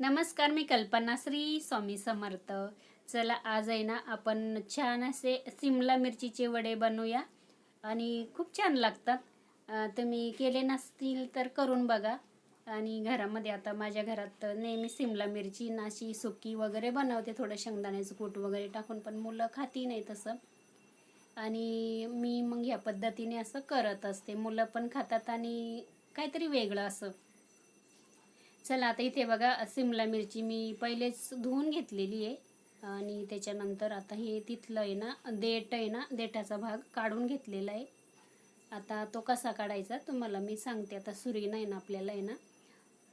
नमस्कार मी कल्पना श्री स्वामी समर्थ. चला आज आहे ना आपण छान असे सिमला मिरचीचे वडे बनवूया. आणि खूप छान लागतात. तुम्ही केले नसतील तर करून बघा. आणि घरामध्ये आता माझ्या घरात नेहमी सिमला मिरची नाशी सुकी वगैरे बनवते. थोडं शेंगदाण्याचं कूट वगैरे टाकून पण मुलं खाती नाही तसं. आणि मी मग ह्या पद्धतीने असं करत असते. मुलं पण खातात आणि काहीतरी वेगळं असं. चला आता इथे बघा सिमला मिरची मी पहिलेच धुवून घेतलेली आहे. आणि त्याच्यानंतर आता हे तिथलं आहे ना देठ आहे ना देठाचा भाग काढून घेतलेला आहे. आता तो कसा काढायचा तुम्हाला मी सांगते. आता सुरी नाही ना आपल्याला आहे ना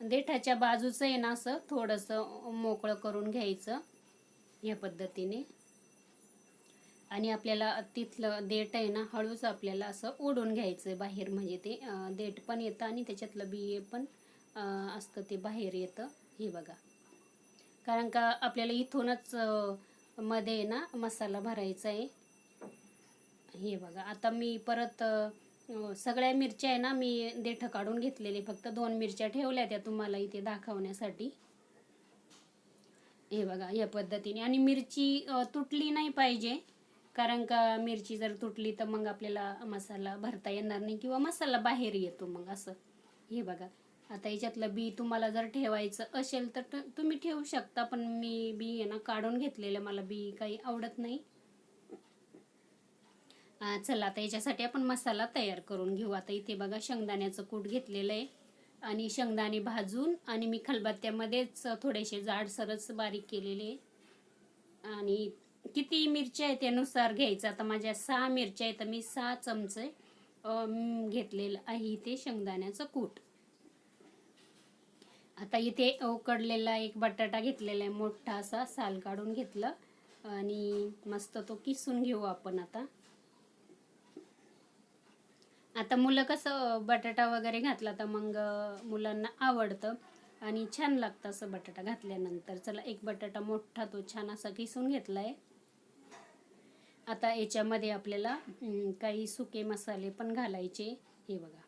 देठाच्या बाजूचं आहे ना असं थोडंसं मोकळं करून घ्यायचं या पद्धतीने. आणि आपल्याला तिथलं देठ आहे ना हळूच आपल्याला असं ओढून घ्यायचं आहे बाहेर. म्हणजे ते देठ पण येतं आणि त्याच्यातलं बिये पण असतं ते बाहेर येतं हे बघा. कारण का आपल्याला इथूनच मध्ये आहे ना मसाला भरायचा आहे. हे बघा आता मी परत सगळ्या मिरच्या आहे ना मी देठ काढून घेतलेले. फक्त दोन मिरच्या ठेवल्या त्या तुम्हाला इथे दाखवण्यासाठी. हे बघा या पद्धतीने. आणि मिरची तुटली नाही पाहिजे. कारण का मिरची जर तुटली तर मग आपल्याला मसाला भरता येणार नाही किंवा मसाला बाहेर येतो मग असं. हे बघा आता याच्यातलं बी तुम्हाला जर ठेवायचं असेल तर तुम्ही ठेवू शकता पण मी बी आहे ना काढून घेतलेलं मला बी काही आवडत नाही. चला आता याच्यासाठी आपण मसाला तयार करून घेऊ. आता इथे बघा शेंगदाण्याचं कूट घेतलेलं आहे. आणि शेंगदाणे भाजून आणि मी खलबत्त्यामध्येच थोडेसे जाडसरच बारीक केलेले आणि किती मिरच्या आहे त्यानुसार घ्यायचं. आता माझ्या सहा मिरच्या आहेत तर मी सहा चमचे घेतलेलं आहे इथे शेंगदाण्याचं कूट. आता इथे उकडलेला एक बटाटा घेतलेला आहे मोठा असा साल काढून घेतलं. आणि मस्त तो किसून घेऊ आपण आता. आता मुलं कसं बटाटा वगैरे घातला तर मग मुलांना आवडतं. आणि छान लागतं असं बटाटा घातल्यानंतर. चला एक बटाटा मोठा तो छान असा किसून घेतला आहे आता याच्यामध्ये आपल्याला काही सुके मसाले पण घालायचे. हे बघा.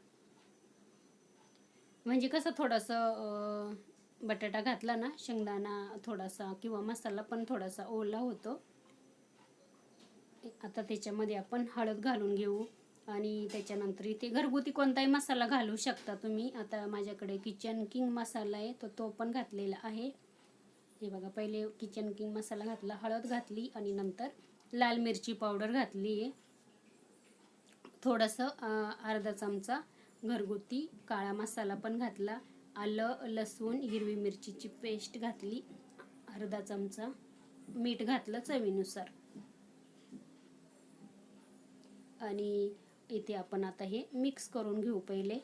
म्हणजे कसं थोडंसं बटाटा घातला ना शेंगदाणा थोडासा किंवा मसाला पण थोडासा ओला होतो. आता त्याच्यामध्ये आपण हळद घालून घेऊ आणि त्याच्यानंतर इथे घरगुती कोणताही मसाला घालू शकता तुम्ही. आता माझ्याकडे किचन किंग मसाला आहे तो तो पण घातलेला आहे. हे बघा पहिले किचन किंग मसाला घातला हळद घातली आणि नंतर लाल मिरची पावडर घातली आहे. थोडंसं अर्धा चमचा घरगुती काळा मसाला पण घातला. आलं लसूण हिरवी मिरचीची पेस्ट घातली. अर्धा चमचा मीठ घातलं चवीनुसार. आणि इथे आपण आता हे मिक्स करून घेऊ पहिले.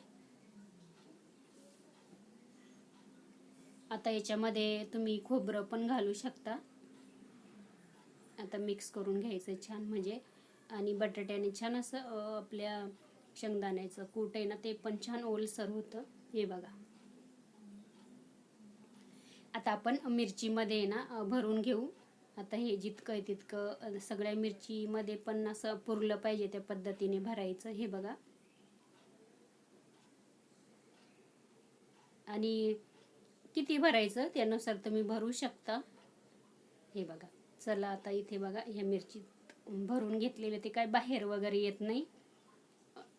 आता याच्यामध्ये तुम्ही खोबरं पण घालू शकता. आता मिक्स करून घ्यायचं छान म्हणजे. आणि बटाट्याने छान असं आपल्या शेंगदाण्याचं कूट आहे ना ते पण छान ओलसर होतं. हे बघा. आता आपण मिरचीमध्ये आहे ना भरून घेऊ. आता हे जितकं आहे तितकं सगळ्या मिरचीमध्ये पण असं पुरलं पाहिजे त्या पद्धतीने भरायचं. हे बघा. आणि किती भरायचं त्यानुसार तुम्ही भरू शकता. हे बघा. चला आता इथे बघा ह्या मिरची भरून घेतलेले ते काय बाहेर वगैरे येत नाही.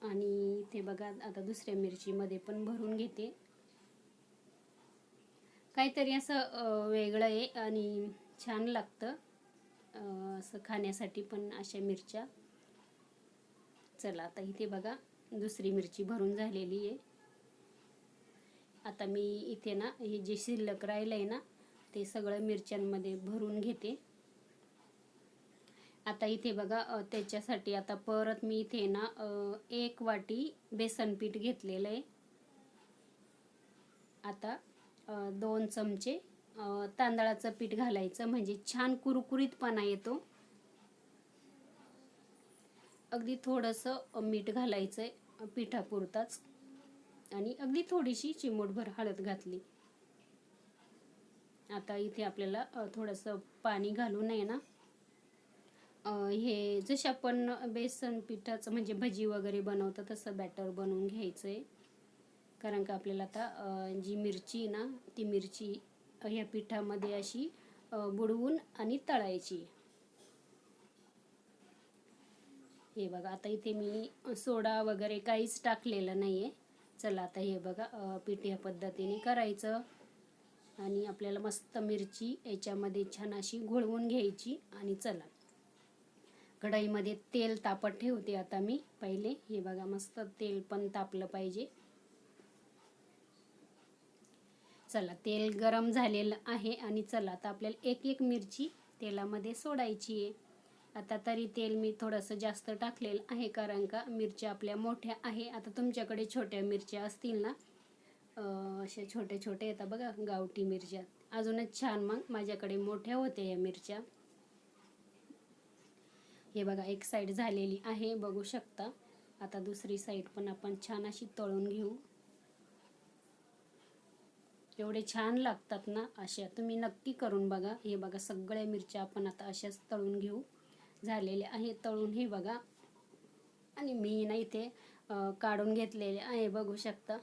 आणि इथे बघा आता दुसऱ्या मिरचीमध्ये पण भरून घेते. काहीतरी असं वेगळं आहे आणि छान लागतं. असं खाण्यासाठी पण अशा मिरच्या. चला आता इथे बघा दुसरी मिरची भरून झालेली आहे. आता मी इथे ना हे जे शिल्लक राहिलं आहे ना ते सगळं मिरच्यांमध्ये भरून घेते. आता इथे बघा त्याच्यासाठी आता परत मी इथे ना एक वाटी बेसन पीठ घेतलेलं आहे. आता दोन चमचे तांदळाचं पीठ घालायचं म्हणजे छान कुरकुरीतपणा येतो. अगदी थोडंसं मीठ घालायचं आहे पिठापुरताच. आणि अगदी थोडीशी चिमूटभर हळद घातली. आता इथे आपल्याला थोडंसं पाणी घालून आहे ना हे जसे आपण बेसन पिठाचं म्हणजे भजी वगैरे बनवतो तसं बॅटर बनवून घ्यायचं आहे कारण का आपल्याला आता जी मिरची ना ती मिरची ह्या पिठामध्ये अशी बुडवून आणि तळायची. हे बघा आता इथे मी सोडा वगैरे काहीच टाकलेलं नाही आहे चला आता हे बघा पीठ ह्या पद्धतीने करायचं. आणि आपल्याला मस्त मिरची याच्यामध्ये छान अशी घोळवून घ्यायची आणि चला. कढईमध्ये तेल तापत ठेवते आता मी. पहिले हे बघा मस्त तेल पण तापलं पाहिजे. चला तेल गरम झालेलं आहे आणि चला आता आपल्याला एक एक मिरची तेलामध्ये सोडायची आहे. आता तरी तेल मी थोडंसं जास्त टाकलेलं आहे कारण का मिरच्या आपल्या मोठ्या आहे. आता तुमच्याकडे छोट्या मिरच्या असतील ना अशा छोट्या छोट्या येतात बघा गावठी मिरच्या. अजूनच छान मग माझ्याकडे मोठ्या होत्या या मिरच्या. हे बघा एक साईड झालेली आहे बघू शकता. आता दुसरी साईड पण आपण छान अशी तळून घेऊ. एवढे छान लागतात ना अशा. तुम्ही नक्की करून बघा. हे बघा सगळ्या मिरच्या आपण आता अशाच तळून घेऊ. झालेल्या आहे. तळून हे बघा. आणि मी ना इथे काढून घेतलेले आहे बघू शकता.